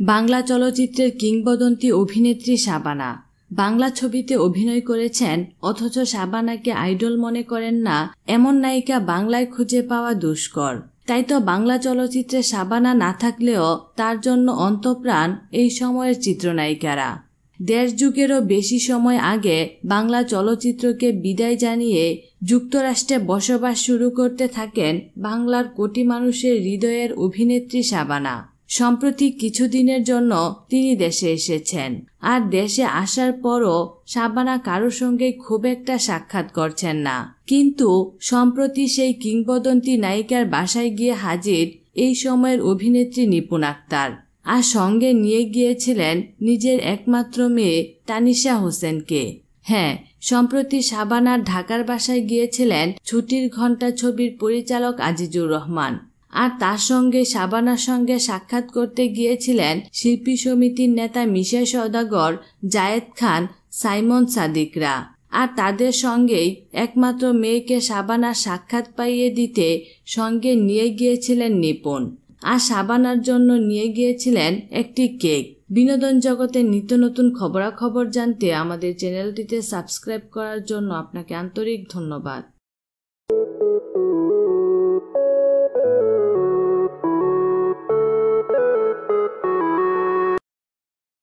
বাংলা চলচ্চিত্রের কিংবদন্তি অভিনেত্রী শাবানা। বাংলা ছবিতে অভিনয় করেছেন, অথচ শাবানাকে আইডল মনে করেন না, এমন নায়িকা বাংলায় খুঁজে পাওয়া দুষ্কর। তাই তো বাংলা চলচ্চিত্রে শাবানা না থাকলেও তার জন্য অন্তপ্রাণ এই সময়ের চিত্রনায়িকারা। দেড় যুগেরও বেশি সময় আগে বাংলা চলচ্চিত্রকে বিদায় জানিয়ে যুক্তরাষ্ট্রে বসবাস শুরু করতে থাকেন বাংলার কোটি মানুষের হৃদয়ের অভিনেত্রী শাবানা। সম্প্রতি কিছুদিনের জন্য তিনি দেশে এসেছেন। আর দেশে আসার পরও শাবানা কারোর সঙ্গে খুব একটা সাক্ষাৎ করছেন না। কিন্তু সম্প্রতি সেই কিংবদন্তি নায়িকার বাসায় গিয়ে হাজির এই সময়ের অভিনেত্রী নিপুণ আক্তার। আর সঙ্গে নিয়ে গিয়েছিলেন নিজের একমাত্র মেয়ে তানিশা হোসেনকে। হ্যাঁ সম্প্রতি শাবানার ঢাকার বাসায় গিয়েছিলেন ছুটির ঘণ্টা ছবির পরিচালক আজিজুর রহমান। আর তার সঙ্গে শাবানার সঙ্গে সাক্ষাৎ করতে গিয়েছিলেন শিল্পী সমিতির নেতা মিশা সৌদাগর জায়েদ খান, সাইমন সাদিকরা। আর তাদের সঙ্গেই একমাত্র মেয়েকে শাবানার সাক্ষাৎ পাইয়ে দিতে সঙ্গে নিয়ে গিয়েছিলেন নিপুণ। আর সাবানার জন্য নিয়ে গিয়েছিলেন একটি কেক। বিনোদন জগতের নিত্য নতুন খবরাখবর জানতে আমাদের চ্যানেলটিতে সাবস্ক্রাইব করার জন্য আপনাকে আন্তরিক ধন্যবাদ।